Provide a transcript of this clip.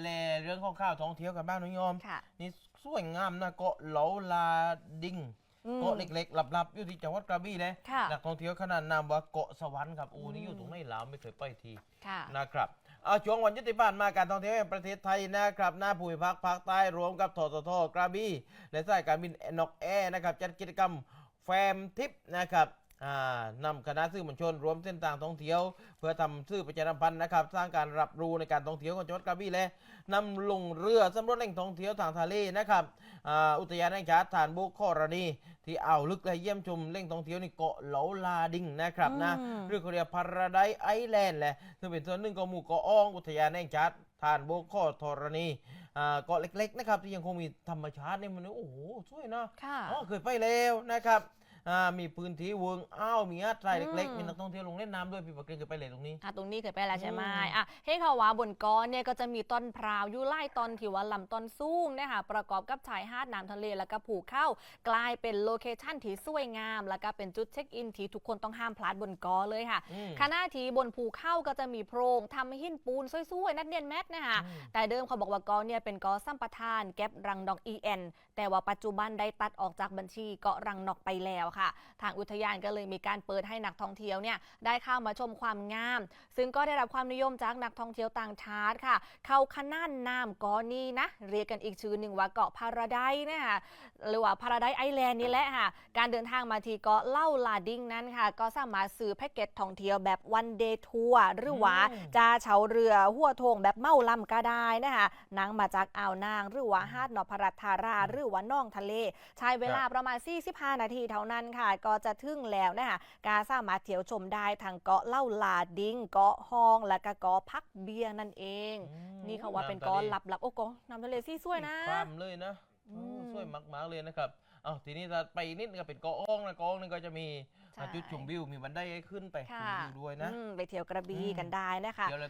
แลเรื่องของข้าวท่องเที่ยวกันบ้างน้องยอม ค่ะ นี่สวยงามนะเกาะเหลาลาดิงอืม เกาะเล็กๆลับๆอยู่ที่จังหวัดกระบี่เลยค่ะ นักท่องเที่ยวขนาดนามว่าเกาะสวรรค์ครับอูนี่อยู่ตรงไหนลาวไม่เคยไปที ค่ะ นะครับเอาช่วงวันยุติบ้านมาการท่องเที่ยวแห่งประเทศไทยนะครับหน้าภูมิภาคภาคใต้รวมกับทททกระบี่และสายการบินนกแอร์นะครับจัดกิจกรรมแฟมทิปนะครับอ่า นำคณะสื่อมวลชนรวมเส้นทางท่องเที่ยว เพื่อทำสื่อประชาสัมพันธ์นะครับสร้างการรับรู้ในการท่องเที่ยวของจังหวัดกระบี่และนำลงเรือสำรวจแหล่งท่องเที่ยวทางทะเลนะครับอ่าอุทยานแห่งชาติฐานบุกขอรณี ที่อ่าวลึกและเยี่ยมชมแหล่งท่องเที่ยวในเกาะเหลาลาดิงนะครับนะอืมหรือเขาเรียกพาราไดไอแลนด์แหละซึ่งเป็นส่วนหนึ่งของหมู่เกาะอ้องอุทยานแห่งชาติฐานโบกข้อธรณีอ่าเกาะเล็ก ๆ นะครับ ที่ยังคงมีธรรมชาติเนี่ยมันโอ้โหสวยนะค่ะอ๋อเคยไปแล้วนะครับ อ่ามีพื้นที่เวิงอ้าวมีอาดทรายเล็กอืม ๆมีนักท่องเที่ยวลงเล่นน้ำด้วยพี่ปะเกรงเคยไปเลยตรงนี้ อะตรงนี้เคยไปแล้วใช่ไหมอืม อะให้เขาว่าบนเก้อนเนี่ยก็จะมีต้นพร้าวอยู่ไล่ต้นที่ว่าลำต้นสูงนะคะประกอบกับชายหาดน้ำทะเลแล้วก็ผูเข้ากลายเป็นโลเคชั่นที่สวยงาม แล้วก็เป็นจุดเช็คอินที่ทุกคนต้องห้ามพลาดบนเกอเลยค่ะ อืมขณะที่บนภูเข้าก็จะมีโพรงทำให้หินปูนสวยๆ นัดเนียนแมทนะคะ อืม แต่เดิมเขาบอกว่ากอเนี่ยเป็นกอสัมปทาน แก็บรังดอก EN แต่ว่าปัจจุบันได้ตัดออกจากบัญชีเกาะรังนอกไปแล้วค่ะ ทางอุทยานก็เลยมีการเปิดให้นักท่องเที่ยวเนี่ยได้เข้ามาชมความงาม ซึ่งก็ได้รับความนิยมจากนักท่องเที่ยวต่างชาติค่ะ เข้าขนานนามเกาะนี้นะ เรียกกันอีกชื่อหนึ่งว่าเกาะพาราไดนะคะหรือว่าพาราไดไอแลนด์นี่แหละค่ะ การเดินทางมาที่เกาะเล่าลาดิงนั้นค่ะ ก็สามารถซื้อแพ็กเกจท่องเที่ยวแบบวันเดย์ทัวร์หรือว่าอืมจะเช่าเรือหัวโทงแบบเมาลำก็ได้นะคะนั่งมาจากอ่าวนาง หรือว่าหาดนพรัตน์ธารา หรือว่าน่องทะเล ใช้เวลาประมาณ 45 นาทีเท่านั้นค่ะ ก็จะถึงแล้วนะคะกาสามารถเที่ยวชมได้ทางเกาะเล่าลาดิงเกาะฮองและก็เกาะพักเบียร์นั่นเองอืมนี่เขาว่าเป็นเกาะลับๆโอ้เกาะน้ำทะเลซี่สวยนะความเลยนะอืมโอ้สวยมากๆเลยนะครับอ้าวทีนี้ถ้าไปนิดนึงก็เป็นเกาะอ้องนะเกาะอ้องนึงก็จะมีใช่จุดชมวิวมีบันไดให้ขึ้นไปชค่ะมวิวด้วยนะอืมไปเที่ยวกระบี่อืมกันได้นะคะเดี๋ยวเรา